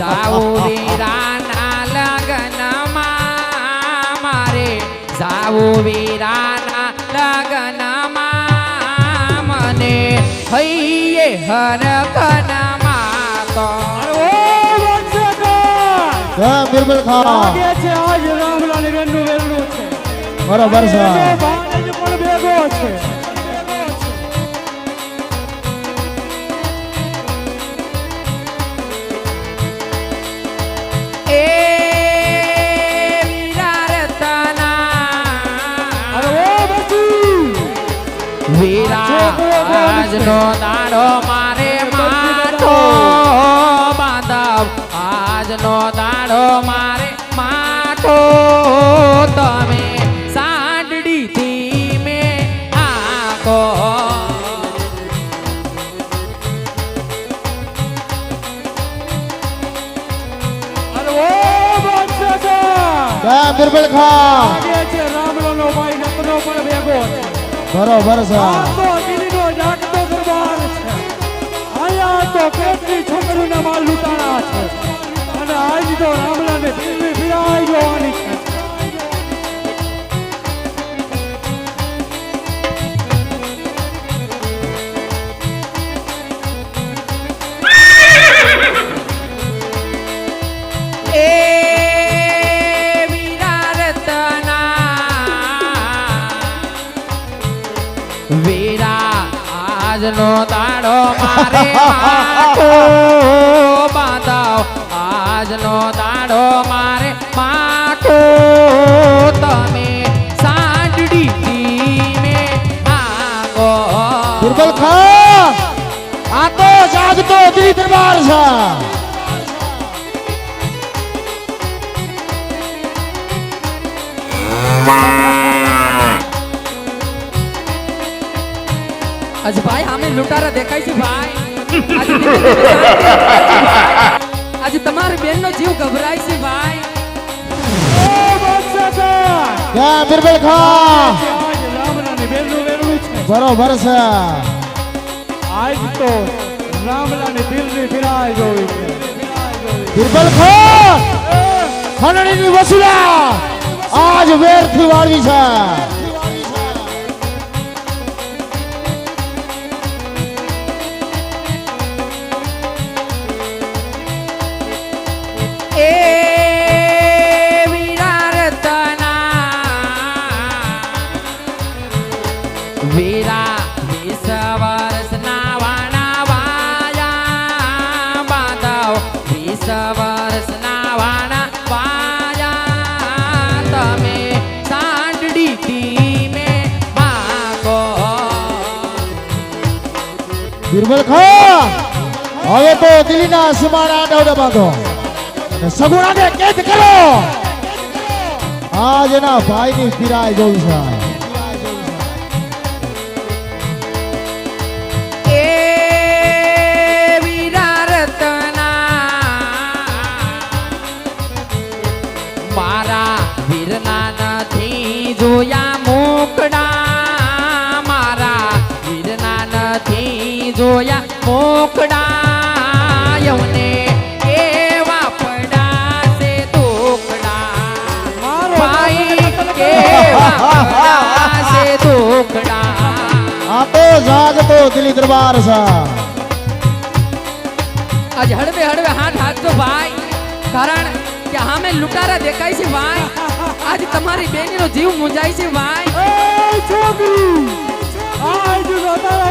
જાવું વીરાના લગ્નમાં મારે. જાવું વીરાના લગ્નમાં મને. હૈયે હરખનમાં તો ખાન બરોબર છે આજનો દાડો મારે માઠો બાંધવ આજનો દાડો મારે માઠો તમે સાંડડી થી મે આકો અરે ઓ બાદશાહ જય બિરબલ ખાન લાગે છે રામલાનો ભાઈ નકનો પણ ભેગો છે બરોબર છે આજનો દાડો મારે માઠો બાંધવ. આજનો દાડો મારે માઠો તમે સાંડડી ટીમે આગો દુર્બલ ખા. આ તો જાગતો દરબાર છે. ભાઈ લૂંટારા દેખાય છે ભાઈ. આજે તમારી બેન નો જીવ ગભરાય છે ભાઈ. બિરબલ બરોબર છે. આજ તો રામલાની દિલની ફિરાઈ જોઈ છે. બિરબલ ખાન ખંડણીની વસુલા આજ વેરથી વાળવી છે. ખાન હવે તો દિલ્હીના સીમાડા દોડે બાંધો સગુણાને કેદ કરો. આજ એના ભાઈની પીરાય જોઈ છે જોયા મોકડા યવને કેવા પડાશે સે મારો ભાઈ કેવા પડાશે દુખડા આ તો જાગતો દિલ્હી દરબાર આજ હળવે હળવે હાથ હાથજો ભાઈ કારણ કે હામે લૂંટારા દેખાય છે ભાઈ આજ તમારી બેનીનો જીવ મુંજાય છે ભાઈ છોકરી આજ તો તારા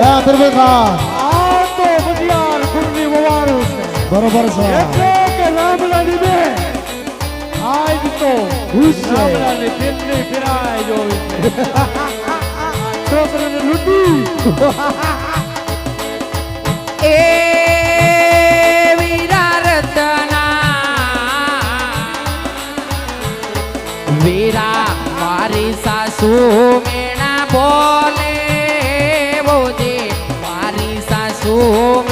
બિરબલ ખાન આ તો બધિયાર કુળની વવારું છે. બરોબર છે. એટલે કે રામલાની બેન. આજ તો રામલાની દિલની ફિરાઈ જોઈ છે. છોકરાને લૂંટી. Oh.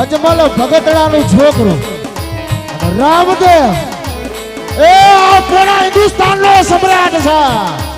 અજમલ ભગતડાનું છોકરું. રામદેવ. એ આપણા હિન્દુસ્તાનનો સમ્રાટ છે.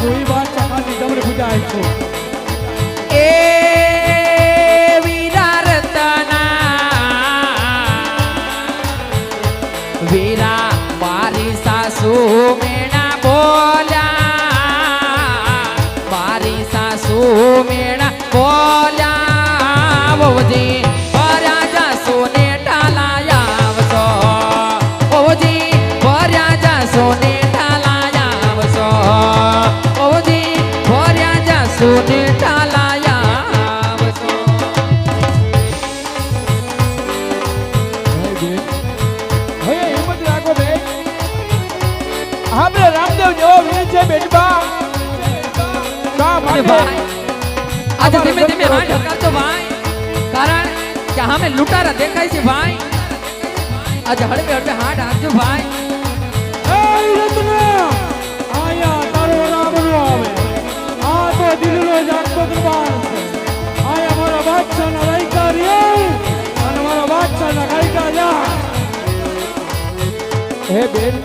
দুইবার চাকা নিতে আমার বুঝে আইছো આજે ધીમે ધીમે હાથ હકાવતો ભાઈ કારણ કે સામે લૂંટારા દેખાય છે ભાઈ આજે હળવે હળવે હાથ હાંકજો ભાઈ એ રત્ના આયા તારો રામ નો આવે આ તો દિલનો જાગતો દરબાર છે આયા મારા બાદશાહના રાયકા રે અને મારા બાદશાહના ગાયકા જા હે બેન